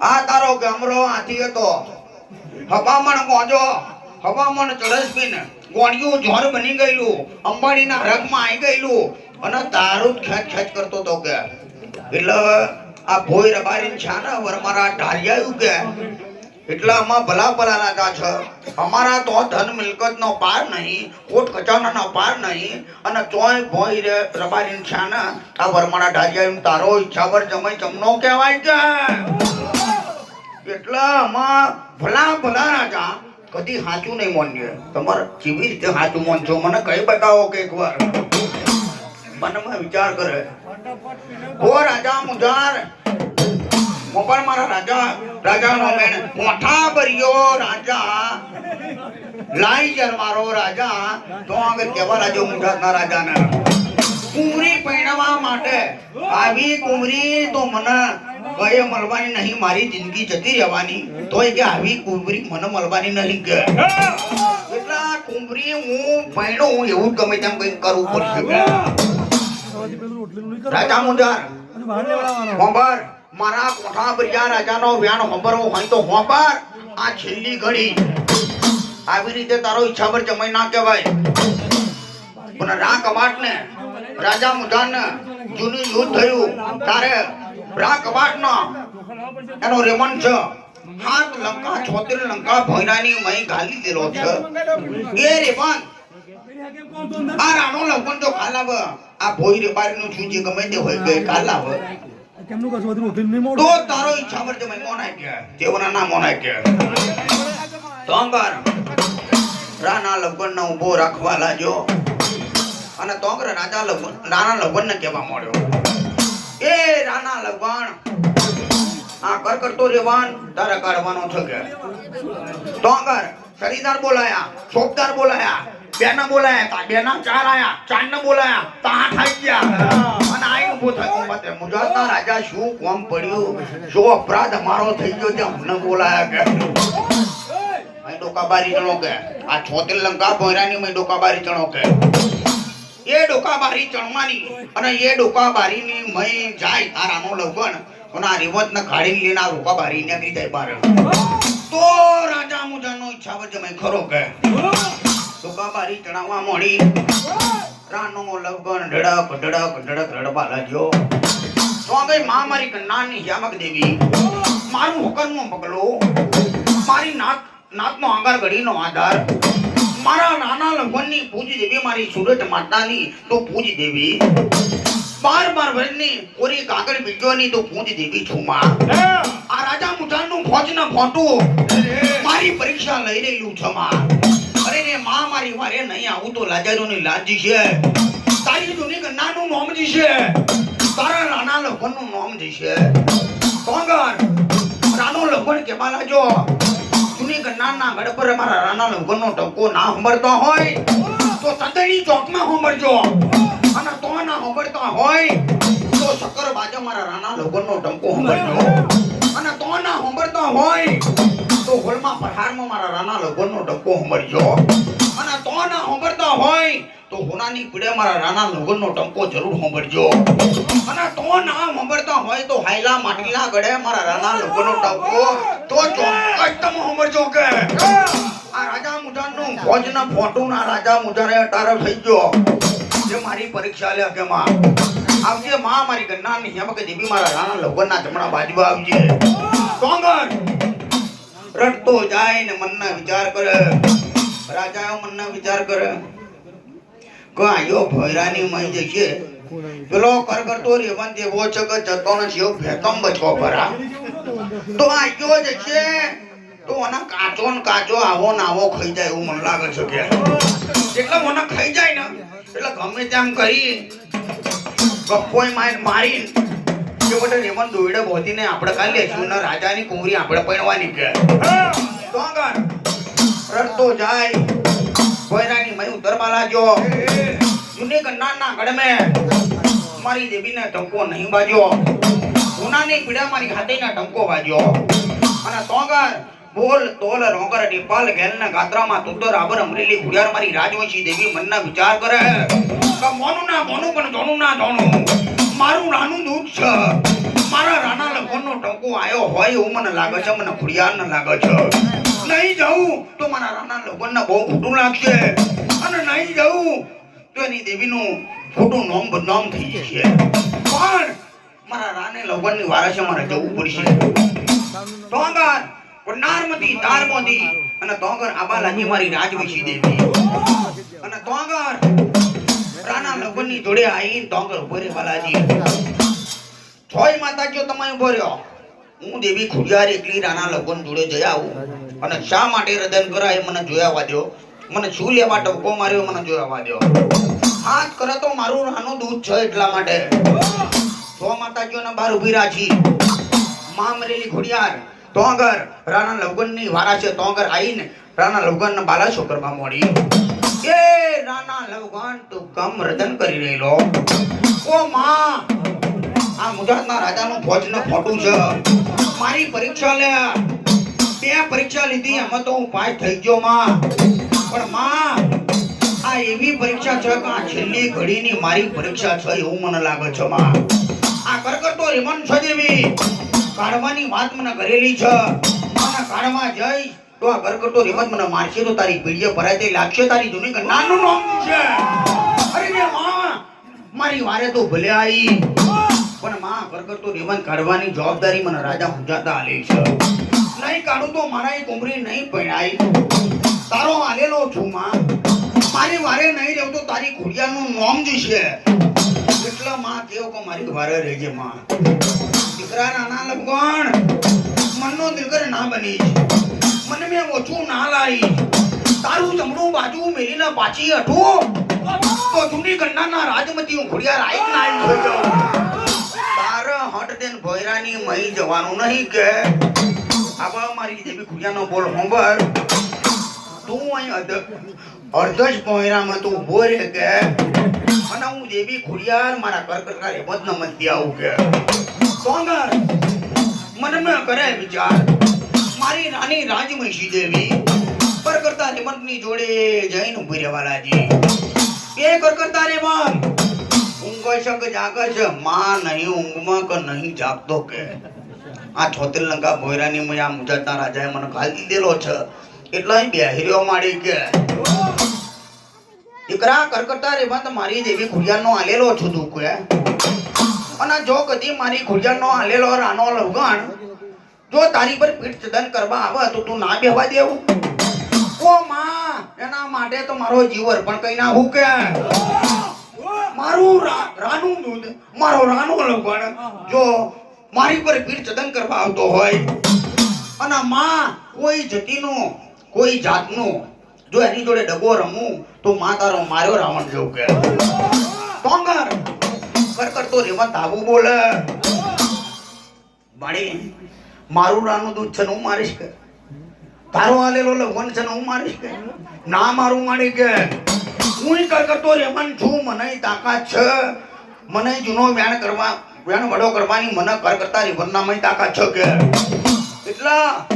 આ તારો ગામરો આથી હતો. હવામણ મોજો હવામણ ચડસબીન ગોળિયું જોર બની ગયેલું, અંબાણીના રગમાં આવી ગયેલું અને તારું જ ખેંચ ખેંચ કરતો તો કે. એટલે આ ભોય રબારી છે ને વરમારા કે. એટલે આમાં ભલા ભલા રાજા છે. અમારા તો ધન મિલકત નો પાર નહીં, કોટ કચાના નો પાર નહીં અને ચોય ભોય રે રબારી છે ને આ વરમાણા ઢાળિયા તારો ઈચ્છાવર જમાઈ જમનો કહેવાય કે. એટલે આમાં ભલા ભલા રાજા કદી સાચું નહીં માન્ય. તમારે કેવી રીતે સાચું માનશો મને કઈ બતાવો કે એકવાર. મનમાં વિચાર કરે. ઓ રાજા મુજાર. મોબાઈલ મારા રાજા, રાજાનો મેણ. મોઠા ભર્યો રાજા. લાઈ જર મારો રાજા. તો આગળ કેવા રાજો રાજા રાજાના? કુમરી પહેણવા માટે. આવી કુમરી તો મને કઈ મળવાની નહીં મારી જિંદગી જતી રહેવાની. તોય કે આવી કુંભરી મને મળવાની નહીં કે. એટલા કુંભરી હું પૈણો હું એવું ગમે તેમ કઈ કરવું પડશે. રાજા મુંજાર હોંબર મારા કોઠા બરિયા રાજાનો વ્યાણ હોંબરવો હોય તો હોંબર આ છેલ્લી ઘડી. આવી રીતે તારો ઈચ્છા પર જમાઈ ના કહેવાય. પણ રા કબાટ ને રાજા મુજાન ને જૂનું યુદ્ધ થયું. તારે રા કવાટ નો એનો રેમન છે. હાથ લંકા, છોતેર લંકા ભોયરાની મહી ગાલી દેલો છે. એ રેમન. આ રાણો લવન તો કાલાવ આ ભોય રે બારીનું છું જે ગમે તે હોય ગઈ કાલાવ કેમનું કશું બધું ઉઠીને નહીં મોડો તારો ઈચ્છા પર જમાઈ મોનાય કે તેઓના ના મોનાય કે તો અંગાર રાણા લગન ઊભો રાખવા લાજો અને તોંગર રાજા લગન રાણા લગન ને કહેવા મળ્યો કરતો રેવાન તારા કાઢવાનો છે તો આગળ શરીદાર બોલાયા ચોકદાર બોલાયા, બેના બોલાયા, તા બેના ચાર આયા ને બોલાયા, તા આઠ આવી ગયા. અને આઈ ઊભો થયો. મતે મુજાતા રાજા, શું કોમ પડ્યું? જો અપરાધ અમારો થઈ ગયો તે અમને બોલાયા કે? મેં ડોકાબારી ચણો કે? આ છોતેર લંકા ભોયરાની મેં ડોકાબારી ચણો કે? એ ડોકાબારી ચણવાની અને એ ડોકાબારીની મય જાય, તારાનો લગન અને આ રેવત ને કાઢી લઈને આ ડોકાબારી નીકળી જાય બહાર તો રાજા મુજાનો ઈચ્છા વજે મેં ખરો કે ડોકાબારી ચણાવવા મળી રાનો લગન ઢડક ઢડક ઢડક રડવા લાગ્યો. તો ગઈ મા મારી નાની શ્યામક દેવી. મારું હુકમનો પગલો, મારી નાક, નાકનો આંગાર ઘડીનો આધાર. મારા નાના લગનની પૂજી દેવી, મારી સુરત માતાની તો પૂજી દેવી. બાર બાર વર્ષની ઓરી કાગળ બીજોની તો પૂંજ દેવી છું માં. આ રાજા મુઠાણનું ફોજના ફોટું મારી પરીક્ષા લઈ રહ્યું છે માં. અરે રે માં મારી વારે નહીં આવું તો લાજારોની લાજી છે. તારી જૂની કન્યાનું નામ જી છે. તારા નાના લખનનું નોમ છે. કોંગર. રાનો લખન કેવા લાજો? જૂની કન્યાના ગઢ પર મારા રાના લખનનો ટકો ના સંભળતો હોય તો સદણી ચોકમાં સંભળજો. તો ના સાંભળતા હોય તો શક્કર બાજો મારા રાના લગનનો ડંકો સાંભળજો. અને તો ના સાંભળતા હોય તો હોલમાં પહાડમાં મારા રાના લગનનો ડંકો સાંભળજો. અને તો ના સાંભળતા હોય તો હોનાની પીડે મારા રાના લગનનો ડંકો જરૂર સાંભળજો. અને તો ના સાંભળતા હોય તો હાયલા માટલા ગળે મારા રાના લગનનો ડંકો તો ચોક્કસ તમે સાંભળજો કે. આ રાજા મુજાનનું ફોજના ફોટોના રાજા મુજાને અટારો થઈ ગયો. જે મારી પરીક્ષા લે કે માં. આવજે માં, મારી ગન્નાની હેમ કે દેવી મારા રાણા લગનના જમણા બાજુ આવજે. કોંગર રડતો જાય ને મનના વિચાર કરે. રાજા મનના વિચાર કરે. આયો ભૈરાની મય જશે પેલો કર કરતો રેવન દેવો છે કે જતો નથી, એવો ભેકમ બચવો ભરા. તો આયો જશે તો આના કાચો ને કાચો આવો ને આવો ખાઈ જાય એવું મને લાગે છે કે. એટલે મને ખાઈ જાય ને. એટલે ગમે તેમ કરી. ગપ્પોય માર મારી કે બધા રેમન દોયડે બોધીને આપણે કાઢી લેશું ને રાજાની કુંવરી આપણે પહેરવાની કે. તો રડતો જાય. ભૈરાની મય ઉતરવા લાગ્યો. જૂની કન્નાના ગડમે મારી દેવીને ટંકો નહીં બાજ્યો ઉનાની પીડા મારી હાથેના ટંકો વાજ્યો. અને તોગર બોલ, તોલ રોગર ડીપાલ ગેલના ગાત્રામાં તુદર આબર અમરેલી ખુડિયાર મારી રાજવંશી દેવી મનના વિચાર કરે. કે મોનું ના મોનું, પણ જોનું ના જોનું. મારું નાનું દુઃખ છે. મારા રાના લખનનો ટંકો આયો હોય એવું મને લાગે છે, મને ખુડિયાર લાગે છે. નહીં જાઉં તો મારા રાના લખનને બહુ ખોટું લાગશે. અને નહીં જાઉં તો એની દેવીનું ખોટું નોમ બદનામ થઈ જશે. પણ મારા રાને લગનની વારસે મારે જવું પડશે. તોંગર નારમતી તારમતી અને તોંગર આબાલાજી મારી રાજવંશી દેવી. અને તોંગર, રાણા લગનની જોડે આવીને તોગર ઊભો રે બાલાજી. છોય માતાજીઓ તમે ઊભો રહ્યો. હું દેવી ખુડિયાર એકલી રાણા લગન જોડે જઈ આવું. અને શા માટે રદન કરાય મને જોયા વાદ્યો. મને શું લેવા ટપકો માર્યો મને જોયા દ્યો હાથ કરે તો મારું રાનું દૂધ છે એટલા માટે. છ માતાજીઓના બહાર ઊભી રાખી. માં મરેલી ખોડિયાર તોગર, રાણા લવગણની વારા છે તોગર આવીને રાણા લવગણના બાલાશો કરવા મોડી. એ રાણા લવગણ તું કમ રદન કરી રહેલો. ઓ માં, આ ગુજરાતના રાજાનું ફોજનું ફોટું છે. મારી પરીક્ષા લે. બે પરીક્ષા લીધી, એમાં તો હું પાસ થઈ ગયો માં. પણ માં, આ એવી પરીક્ષા છે કે આ છેલ્લી ઘડીની મારી પરીક્ષા છે એવું મને લાગે છે, માં. આ કરકરતો રિમન છે દેવી કાઢવાની વાત મને કરેલી છે. મારા કાઢવા જઈ તો આ ગરગટો રેવત મને મારશે તો તારી પીડીએ ભરાય તે લાગશે તારી જૂની કે નાનું નામ છે. અરે રે મારી વારે તો ભલે આવી પણ માં ગરગટો રેમન કાઢવાની જવાબદારી મને રાજા હુજાતા આલે છે. નહીં કાઢું તો મારા એ કોમરી નહીં પડાય તારો આલેલો છું, માં. મારી વારે નહીં રહેવું તો તારી ખુડિયાનું નોમ જ છે. એટલે માં કેવો કો મારી વારે રહેજે માં દીકરા નાના લગણ મનનો દિલગર ના બની મને મેં ઓછું ના લાઈ તારું જમણું બાજુ મેલીને પાછી હટું. તો જૂની ગન્નાના રાજમતી હું ખોડિયાર આઈ ના આવી હટ દેન ભોયરાની મહી જવાનું નહીં કે. આવા મારી જેવી ખુડિયાનો બોલ હોંભર તું અહીં અડધો જ પહેરામાં તું ઊભો રહે કે? અને હું દેવી ખુડિયાર મારા કરકરકાર હેમત ન મતી આવું કે. સોંગર, મને મેં કરે વિચાર. મારી રાની રાજમહિષી દેવી પર કરતા રેમંતની જોડે જઈને ઊભી રહેવાલાજી એ કર કરતા રેમંત ઊંઘો શક જાગે છે માં નહીં ઊંઘમાં કે નહીં જાગતો કે? આ છોતેર લંકા ભોયરાની મજા મુજા રાજાએ મને ખાલી દીધેલો છે. એટલે અહીં બેહર્યો માડી કે. દીકરા, કરકરતા તો મારી દેવી ખુડિયાનો આલેલો છું તું કે અને જો કદી મારી ઘુડિયાળનો આલેલો રાનો લવગણ, જો તારી પર પીઠ ચદન કરવા આવે તો તું ના બેહવા દેવું? ઓ માં, એના માટે તો મારો જીવ અર્પણ કઈ ના હું કે. મારું રાનું દૂધ, મારો રાનો લવગણ, જો મારી પર પીઠ ચદન કરવા આવતો હોય. અને માં, કોઈ જતીનું કોઈ જાતનું, જો એની જોડે ડગો રમું, તો માં તારો માર્યો રાવણ જેવું કે. ટોંગર! કર કર તો રેવંત આવું બોલે. બાળી, મારું રાનું દૂધ છે ને હું મારીશ કે? તારો આલેલો લગન છે ને હું મારીશ કે? ના મારું મારી કે. હું કર કરતો રેવન છું મને તાકાત છે. મને જૂનો વ્યાણ કરવા, વ્યાણ વડો કરવાની મને કર કરતા રેવનના મય તાકાત છે કે. એટલા,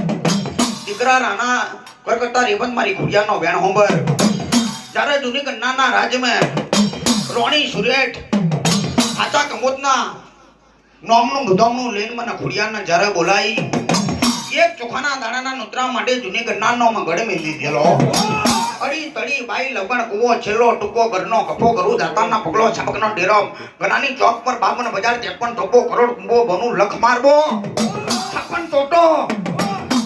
દીકરા રાણા કર રેવંત મારી ખુડિયાનો વેણ હોંભર. જ્યારે જૂની કન્યાના રાજમાં રોણી સુરેઠ આચા કમોદના નોમનું બુધામનું લઈને મને ખુડિયાના જ્યારે બોલાઈ, એક ચોખાના દાણાના નુતરા માટે જૂની માં ગળે મેલી દીધેલો. અડી તડી બાઈ લગણ કુવો, છેલ્લો ટૂંકો ઘરનો કફો કરું દાતાના પગલો છાપકનો ડેરો ગનાની ચોક પર બાબન બજાર ત્રેપન ટોપો કરોડ કુંભો બનું લખ મારબો છપ્પન ટોટો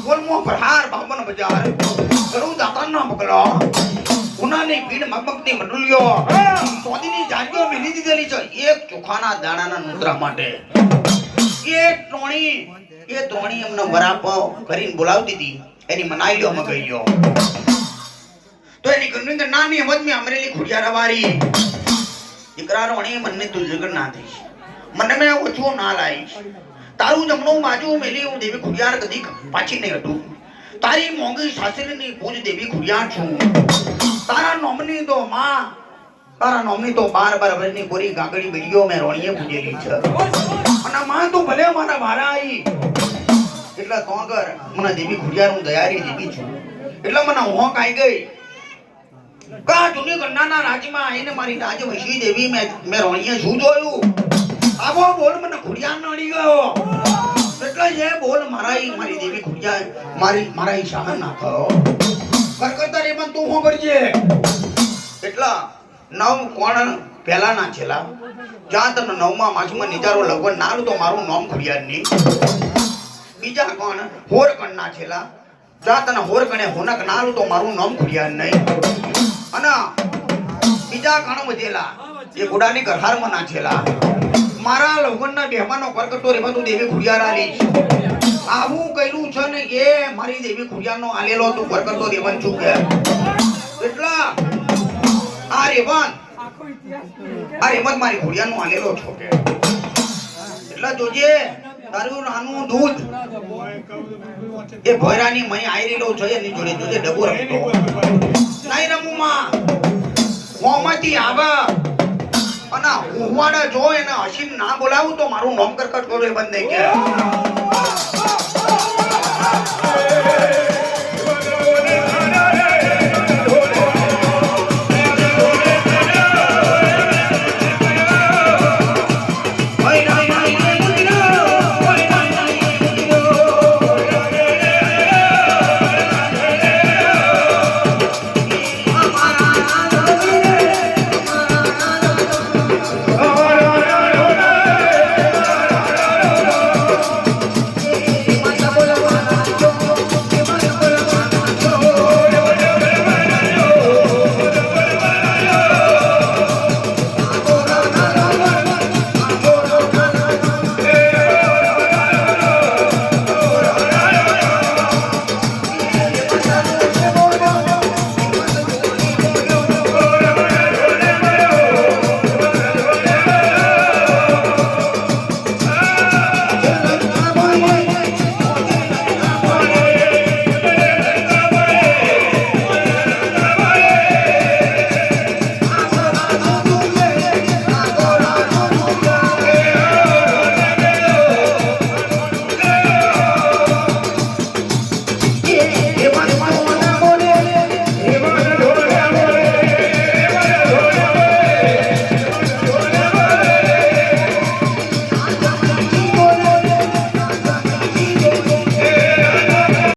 ગોલમો પ્રહાર બાબન બજાર. કરું દાતાના પગલો ઉનાની ભીડ મગમગની મંડુલીઓ. સોદીની જાંગીઓ મેલી દીધેલી છે એક ચોખાના દાણાના નુતરા માટે. એ ત્રણી એ ત્રણી એમને વરાપાવ કરીને બોલાવતી હતી. એની મનાઈ લ્યો, મગઈ લ્યો. તો એની ગણની નાની અમદ મેં અમરેલી ખુડિયા રવારી દીકરા રોણી મનને તું જગર ના દઈશ. મને મેં ઓછું ના લાવીશ. તારું જમણું બાજુ મેલી હું દેવી ખુડિયાર કદી પાછી નહીં હટું. તારી મોંઘી સાસરીની પૂજ દેવી ખુડિયાર છું. તારા નોમની તો માં, તારા નોમની તો બાર બાર વર્ષની કોરી ગાગડી બીડીઓ મેં રોણીએ પૂજેલી છે. અને માં તું ભલે મારા વારા આવી એટલે તો આગળ મને દેવી ખુડિયાર હું દયારી દેવી છું. એટલે મને હોંક આવી ગઈ. કા જૂની કન્યાના રાજમાં આવીને મારી રાજ વૈશ્વી દેવી મેં મેં રોણીએ શું જોયું? આવો બોલ, મને ખુડિયા નડી ગયો. એટલે એ બોલ મારા મારી દેવી ખુડિયા મારી મારા ઈ સામે ના થયો. કરકરતા રે પણ તું હું કરજે? એટલા નવ કોણ પહેલા ના છેલા જ્યાં તને નવમાં માછમાં નિજારો લગવન નાલું તો મારું નામ નહીં. બીજા કોણ? હોર કણના છેલા જ્યાં તને હોર કણે હોનક નાલું તો મારું નામ ખુડિયાર નહીં. અને બીજા કણ વધેલા એ ગુડાની ગરહારમાં નાખેલા મારા લગ્નના બેહમાનો કરકટો રે બધું દેવી ખુડિયાર આલી આવું કર્યું છે ને એ મારી દેવી ખુડિયારનો આલેલો તું કરકટો રેવન છું કે. એટલા આ રેવન આ રેવન મારી ખુડિયારનો આલેલો છો કે. એટલા જોજે, તારું નાનું દૂધ એ ભોયરાની મય રહેલો છે, એની જોડે જોજે ડબો રમતો નહીં રમું માં મોંમાંથી આવે અને હું જો એને હસીન ના બોલાવું તો મારું નોમ કરકટ કરો એ બંધ કે.